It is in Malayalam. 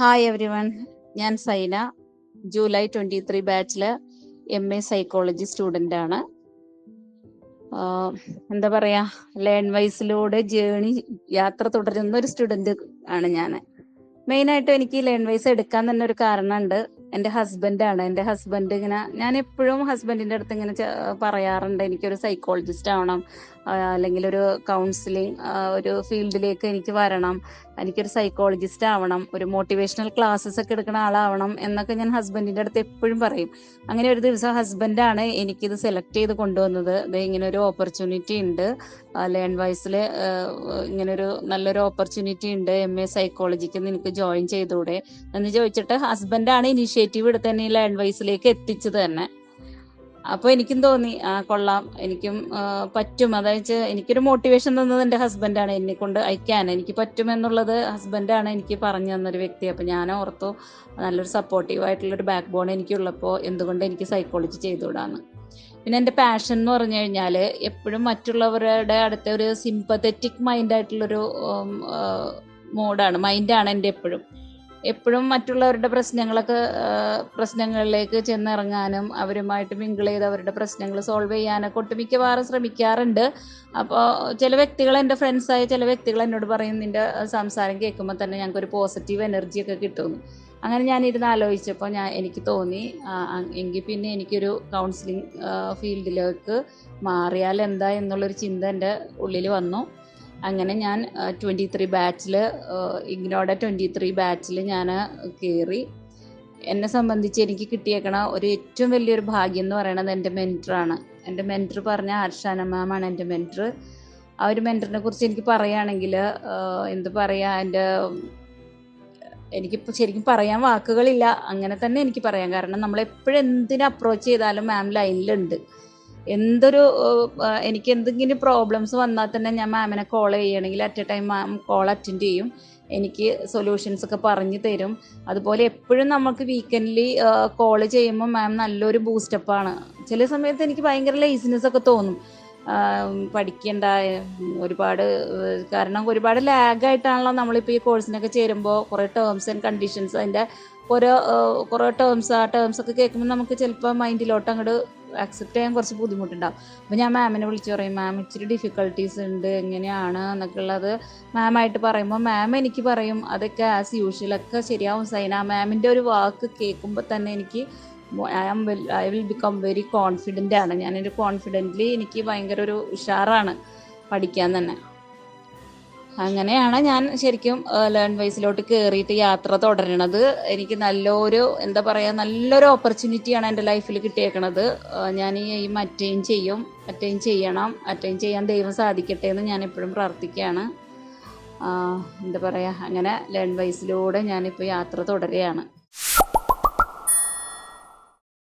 ഹായ് എവരി വൺ ഞാൻ സൈന. ജൂലൈ ട്വന്റി ത്രീ ബാച്ചിൽ എം എ സൈക്കോളജി സ്റ്റുഡന്റ് ആണ്. എന്താ പറയാ ലേൺ വൈസിലൂടെ ജേണി യാത്ര തുടരുന്ന ഒരു സ്റ്റുഡന്റ് ആണ് ഞാൻ മെയിനായിട്ട് എനിക്ക് ലേൺ വൈസ് എടുക്കാൻ തന്നെ ഒരു കാരണമുണ്ട് എന്റെ ഹസ്ബൻഡാണ് എന്റെ ഹസ്ബൻഡ് ഇങ്ങനെ ഞാൻ എപ്പോഴും ഹസ്ബൻഡിന്റെ അടുത്ത് ഇങ്ങനെ പറയാറുണ്ട്. എനിക്കൊരു സൈക്കോളജിസ്റ്റ് ആവണം. അല്ലെങ്കിൽ ഒരു കൗൺസിലിംഗ് ഒരു ഫീൽഡിലേക്ക് എനിക്ക് വരണം. എനിക്കൊരു സൈക്കോളജിസ്റ്റ് ആവണം ഒരു മോട്ടിവേഷണൽ ക്ലാസ്സസ് ഒക്കെ എടുക്കുന്ന ആളാവണം എന്നൊക്കെ ഞാൻ ഹസ്ബൻഡിന്റെ അടുത്ത് എപ്പോഴും പറയും. അങ്ങനെ ഒരു ദിവസം ഹസ്ബൻഡാണ് എനിക്കിത് സെലക്ട് ചെയ്ത് കൊണ്ടുവന്നത്. ഇങ്ങനെ ഒരു ഓപ്പർച്യൂണിറ്റി ഉണ്ട്. ലേൺ വൈസിൽ ഇങ്ങനെ ഒരു നല്ലൊരു ഓപ്പർച്യൂണിറ്റി ഉണ്ട് എം എ സൈക്കോളജിക്ക് നിനക്ക് ജോയിൻ ചെയ്തൂടെ എന്ന് ചോദിച്ചിട്ട് ഹസ്ബൻഡാണ് ഇനിഷ്യേറ്റീവ് എടുത്ത് തന്നെ ഈ ലേൺ വൈസിലേക്ക് എത്തിച്ചത് തന്നെ. അപ്പോൾ എനിക്കും തോന്നി ആ കൊള്ളാം എനിക്കും പറ്റും. അതായത് എനിക്കൊരു മോട്ടിവേഷൻ തന്നത് എന്റെ ഹസ്ബൻഡാണ് എന്നെ കൊണ്ട് അയക്കാൻ എനിക്ക് പറ്റുമെന്നുള്ളത് ഹസ്ബൻഡാണ് എനിക്ക് പറഞ്ഞു തന്നൊരു വ്യക്തി. അപ്പോൾ ഞാൻ ഓർത്തു നല്ലൊരു സപ്പോർട്ടീവ് ആയിട്ടുള്ളൊരു ബാക്ക് ബോൺ എനിക്കുള്ളപ്പോൾ എന്തുകൊണ്ട് എനിക്ക് സൈക്കോളജി ചെയ്തുകൂടാന്ന്. പിന്നെ എന്റെ പാഷൻ എന്ന് പറഞ്ഞു കഴിഞ്ഞാൽ എപ്പോഴും മറ്റുള്ളവരുടെ അടുത്ത ഒരു സിമ്പത്തറ്റിക് മൈൻഡായിട്ടുള്ളൊരു മോഡാണ് മൈൻഡാണ് എന്റെ എപ്പോഴും. എപ്പോഴും മറ്റുള്ളവരുടെ പ്രശ്നങ്ങളൊക്കെ പ്രശ്നങ്ങളിലേക്ക് ചെന്നിറങ്ങാനും അവരുമായിട്ട് മിങ്കിൾ ചെയ്ത് അവരുടെ പ്രശ്നങ്ങൾ സോൾവ് ചെയ്യാനൊക്കെ ഒട്ടുമിക്കവാറും ശ്രമിക്കാറുണ്ട്. അപ്പോൾ ചില വ്യക്തികൾ എന്റെ ഫ്രണ്ട്സായ ചില വ്യക്തികൾ എന്നോട് പറയും നിന്റെ സംസാരം കേൾക്കുമ്പോൾ തന്നെ ഞങ്ങൾക്ക് ഒരു പോസിറ്റീവ് എനർജി ഒക്കെ കിട്ടുമെന്ന് അങ്ങനെ ഞാൻ ഇരുന്ന് ആലോചിച്ചപ്പോൾ ഞാൻ എനിക്ക് തോന്നി എങ്കിൽ പിന്നെ എനിക്കൊരു കൗൺസിലിംഗ് ഫീൽഡിലേക്ക് മാറിയാൽ എന്താ എന്നുള്ളൊരു ചിന്ത എന്റെ ഉള്ളിൽ വന്നു. അങ്ങനെ ഞാൻ ട്വന്റി ത്രീ ബാച്ചിൽ ഇഗ്നോയുടെ ട്വന്റി ത്രീ ബാച്ചിൽ ഞാൻ കയറി എന്നെ സംബന്ധിച്ച് എനിക്ക് കിട്ടിയേക്കണ ഒരു ഏറ്റവും വലിയൊരു ഭാഗ്യം എന്ന് പറയണത് എന്റെ മെന്ററാണ് എന്റെ മെന്റർ പറഞ്ഞ ഹർഷാന മാമാണ് എന്റെ മെന്റർ ആ ഒരു മെന്ററിനെ കുറിച്ച് എനിക്ക് പറയുകയാണെങ്കിൽ എന്ത് പറയുക എന്റെ എനിക്കിപ്പോൾ ശരിക്കും പറയാൻ വാക്കുകളില്ല. അങ്ങനെ തന്നെ എനിക്ക് പറയാം. കാരണം നമ്മൾ എപ്പോഴും എന്തിനെ അപ്രോച്ച് ചെയ്താലും മാം ലൈനിലുണ്ട് എന്തൊരു എനിക്ക് എന്തെങ്കിലും പ്രോബ്ലംസ് വന്നാൽ തന്നെ ഞാൻ മാമിനെ കോൾ ചെയ്യണമെങ്കിൽ at a time ma'am call attend ചെയ്യും. എനിക്ക് സൊല്യൂഷൻസ് ഒക്കെ പറഞ്ഞു തരും. അതുപോലെ എപ്പോഴും നമുക്ക് വീക്കെൻഡ്ലി കോൾ ചെയ്യുമ്പോൾ മാം നല്ലൊരു ബൂസ്റ്റപ്പാണ് ചില സമയത്ത് എനിക്ക് ഭയങ്കര ലേസിനെസ് ഒക്കെ തോന്നും. പഠിക്കേണ്ട ഒരുപാട് കാരണം ഒരുപാട് ലാഗായിട്ടാണല്ലോ നമ്മളിപ്പോൾ ഈ കോഴ്സിനൊക്കെ ചേരുമ്പോൾ കുറേ ടേംസ് ആൻഡ് കണ്ടീഷൻസ് അതിന്റെ ഓരോ കുറേ ടേംസ് ആ ടേംസ് ഒക്കെ കേൾക്കുമ്പോൾ നമുക്ക് ചിലപ്പോൾ മൈൻഡിലോട്ട് അങ്ങോട്ട് അക്സെപ്റ്റ് ചെയ്യാൻ കുറച്ച് ബുദ്ധിമുട്ടുണ്ടാവും. അപ്പോൾ ഞാൻ മാമിനെ വിളിച്ച് പറയും മാം ഇച്ചിരി ഡിഫിക്കൽട്ടീസ് ഉണ്ട് എങ്ങനെയാണ്? എന്നൊക്കെ ഉള്ളത് മാമായിട്ട് പറയുമ്പോൾ മാം എനിക്ക് പറയും അതൊക്കെ ആസ് യൂഷ്വൽ ഒക്കെ ശരിയാവും സൈന. മാമിന്റെ ഒരു വാക്ക് കേൾക്കുമ്പോൾ തന്നെ എനിക്ക് I am well I will become very confident ആണ്. ഞാനൊരു കോൺഫിഡന്റ്ലി എനിക്ക് ഭയങ്കര ഒരു ഉഷാറാണ് പഠിക്കാൻ തന്നെ. അങ്ങനെയാണ് ഞാൻ ശരിക്കും ലേൺ വൈസിലോട്ട് കയറിയിട്ട് യാത്ര തുടരണത്. എനിക്ക് നല്ലൊരു എന്താ പറയുക നല്ലൊരു ഓപ്പർച്യൂണിറ്റിയാണ് എന്റെ ലൈഫിൽ കിട്ടിയേക്കണത്. ഞാൻ ഈ മറ്റേയും ചെയ്യും അറ്റൈൻ ചെയ്യണം അറ്റൈൻ ചെയ്യാൻ ദൈവം സാധിക്കട്ടെ എന്ന് ഞാൻ എപ്പോഴും പ്രാർത്ഥിക്കുകയാണ്. എന്താ പറയുക അങ്ങനെ ലേൺ വൈസിലൂടെ ഞാനിപ്പോൾ യാത്ര തുടരുകയാണ്.